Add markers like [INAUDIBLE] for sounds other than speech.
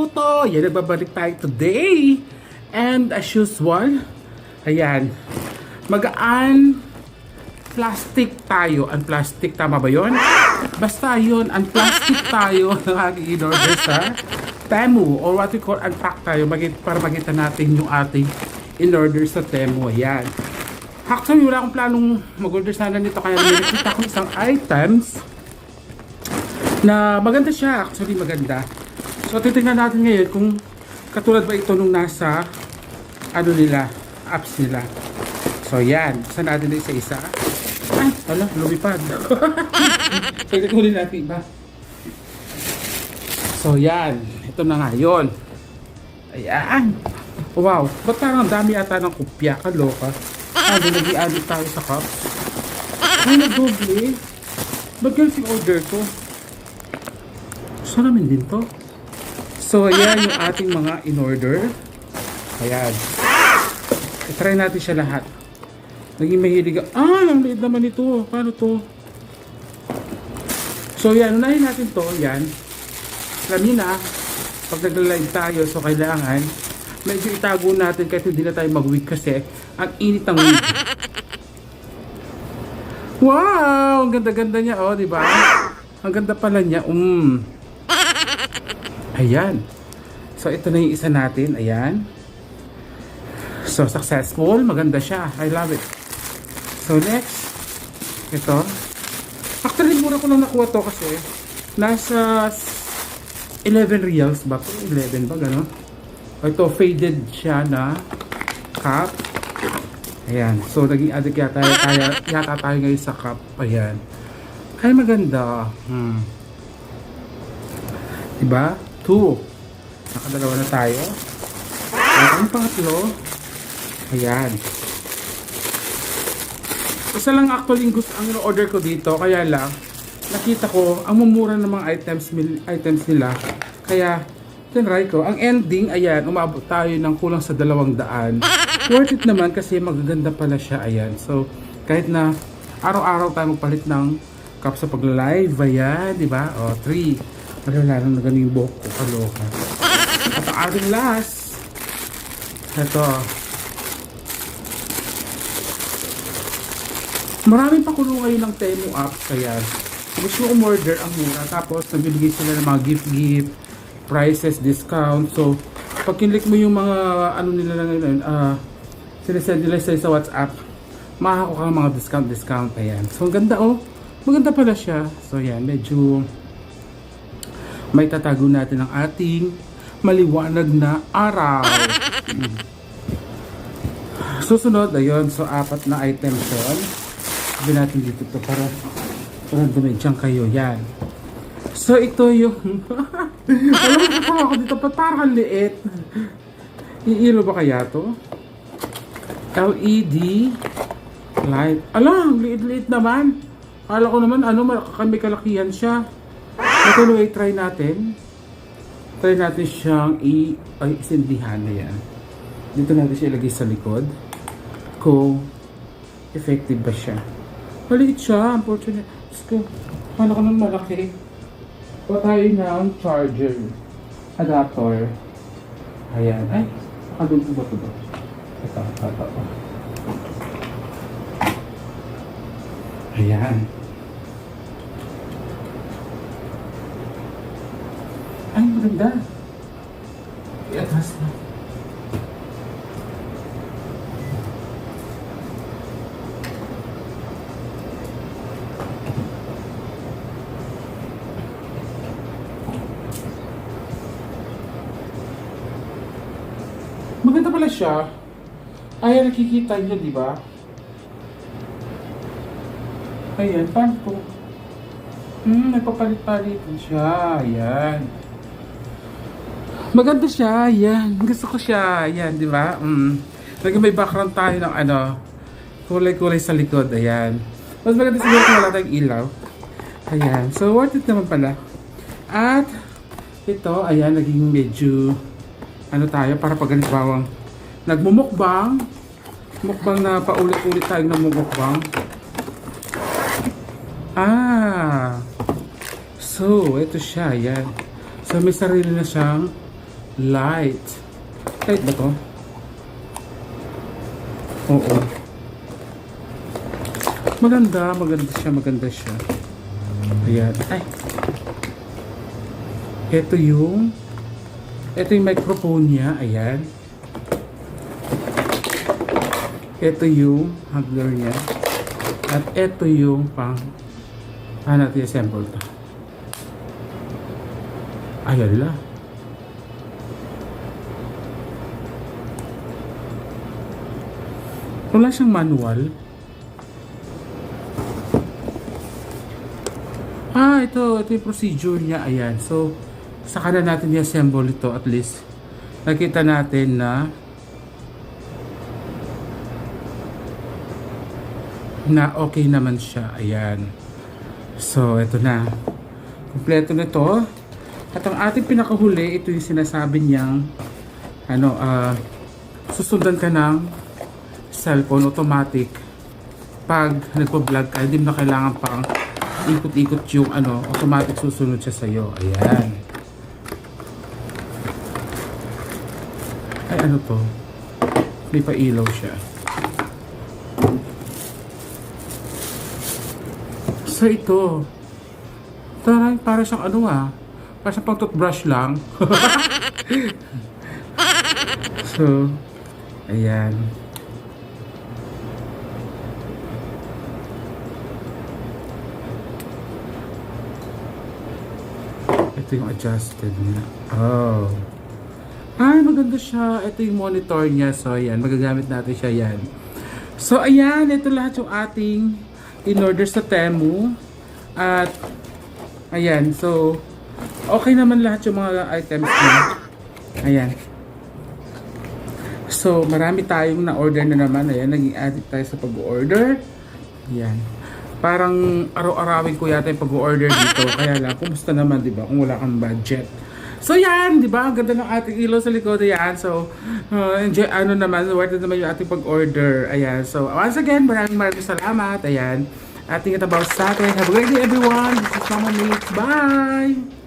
Puto! Yan, nagbabalik tayo today. And as usual, ayan, magaan plastic tayo. Ang plastic, tama ba yon? Basta yun, ang plastic tayo [LAUGHS] ng aking in-order sa Temu or what we call unpack tayo magit para makita natin yung ating in-order sa Temu. Ayan. Actually, wala akong planong mag-order sana nito kaya nakita ko isang items na maganda siya. Actually, maganda. So, titingnan natin ngayon kung katulad ba ito nung nasa ano nila, apps nila. So, yan. Saan natin na isa-isa? Ay, ala, lumipad. [LAUGHS] so, ikunin natin iba. So, yan. Ito na nga yun. Ayan. Wow. Ba't parang ang dami ata ng kupya? Kaloka. Sabi, nag-i-add tayo sa cups. Ay, nag-doble. Ba't ganun si order ko? Gusto namin din to. So, ayan yung ating mga in-order. Ayan. I-try natin siya lahat. Naging mahilig. Ah, ang liit naman ito. Paano to? So, yan. Unahin natin to. Yan. Alam na, pag nagla-live tayo, so kailangan medyo itago natin kahit hindi na tayo mag-week kasi ang init ng week. Wow! Ang ganda-ganda niya, oh, di ba? Ang ganda pala niya. Um. Ayan. So, ito na yung isa natin. Ayan. So, successful. Maganda siya. I love it. So, next. Ito. Actually, mura ko lang nakuha to kasi nasa 11 reals ba? 11 ba? Gano'n? Ito, faded siya na cup. Ayan. So, naging addict yata tayo, yata tayo ngayon sa cup. Ayan. Ay, maganda. Hmm. Diba? Two. Nakadalawa na tayo. At ang pangatlo, ayan. Isa lang actually yung gusto ang order ko dito, kaya lang, nakita ko, ang mumura ng mga items, items nila. Kaya, tinry ko. Ang ending, ayan, umabot tayo ng kulang sa dalawang daan. Worth it naman kasi magaganda pala siya, ayan. So, kahit na araw-araw tayo magpalit ng cup sa pagla-live, ayan, di ba? O, 3 ano na nang nagano yung buhok ko. Kaloka. At ating last. Ito. Marami pa kulo ngayon ng Temu apps. Kaya gusto ko order ang mura. Tapos nagbibigay sila ng mga gift-gift, prices, discount. So, pag kinlik mo yung mga ano nila na ngayon, uh, sinesend nila sa WhatsApp, makakakuha ka ng mga discount-discount. Ayan. So, ang ganda oh. Maganda pala siya. So, yan. Medyo may tatago natin ang ating maliwanag na araw. Mm. [LAUGHS] Susunod, ayun. So, apat na items yun. Sabi natin dito to para para dumedyan kayo. Yan. So, ito yung... [LAUGHS] Alam mo, katawa ako dito. Parang liit? Iilo ba kaya to? LED light. Ala, liit-liit naman. Kala ko naman, ano, kami kalakihan siya. Ay try natin. Try natin siyang i... Ay, isindihan na yan. Dito natin siya ilagay sa likod. Kung effective ba siya. Maliit siya, unfortunately. Diyos ko, kala ko nang malaki. Kuha tayo ng charger. Adapter. Ayan. Ay, nakadun ko ba ito? Ito, ito, ito. Ayan. Ay, maganda. I-atras na. Maganda pala siya. Ay, nakikita niyo, di ba? Ayan, paano po? Hmm, nagpapalit-palit siya. Ayan. Maganda siya. Ayan. Gusto ko siya. Ayan, di ba? Mm. Lagi may background tayo ng ano, kulay-kulay sa likod. Ayan. Mas maganda siguro kung wala tayong ilaw. Ayan. So, worth it naman pala. At, ito, ayan, naging medyo, ano tayo, para pag bawang nagmumukbang, mukbang na paulit-ulit tayong namumukbang. Ah. So, ito siya, yan. So, may sarili na siyang light. Light ba to? Oo. Maganda, maganda siya, maganda siya. Ayan. Ay. Ito yung ito yung microphone niya. Ayan. Ito yung hangler niya. At ito yung pang paano natin assemble to. Ayan la. Wala siyang manual. Ah, ito. Ito yung procedure niya. Ayan. So, saka na natin i-assemble ito at least. Nakita natin na na okay naman siya. Ayan. So, ito na. Kompleto na to. At ang ating pinakahuli, ito yung sinasabi niyang ano, ah, susundan ka ng cellphone automatic pag nagpo-vlog ka, hindi na kailangan pang ikot-ikot yung ano, automatic susunod siya sa'yo. Ayan. Ay, ano to? May pa-ilaw siya. So, ito. Taray, para siyang ano ah. Para siyang pang toothbrush lang. [LAUGHS] so, ayan. Ito yung adjusted niya. Oh. Ay, maganda siya. Ito yung monitor niya. So, ayan. Magagamit natin siya yan. So, ayan. Ito lahat yung ating in-order sa Temu. At, ayan. So, okay naman lahat yung mga items niya. Ayan. So, marami tayong na-order na naman. Ayan, naging addict tayo sa pag-order. Ayan. Parang araw-arawin ko yata yung pag-order dito. Kaya lang, kumusta naman, di ba? Kung wala kang budget. So yan, di ba? Ang ganda ng ating ilaw sa likod. Ayan. So, uh, enjoy, ano naman, worth it naman yung ating pag-order. Ayan. So, once again, maraming maraming salamat. Ayan. Ating itabaw sa atin. Have a great day, everyone. This is Mama Mix. Bye!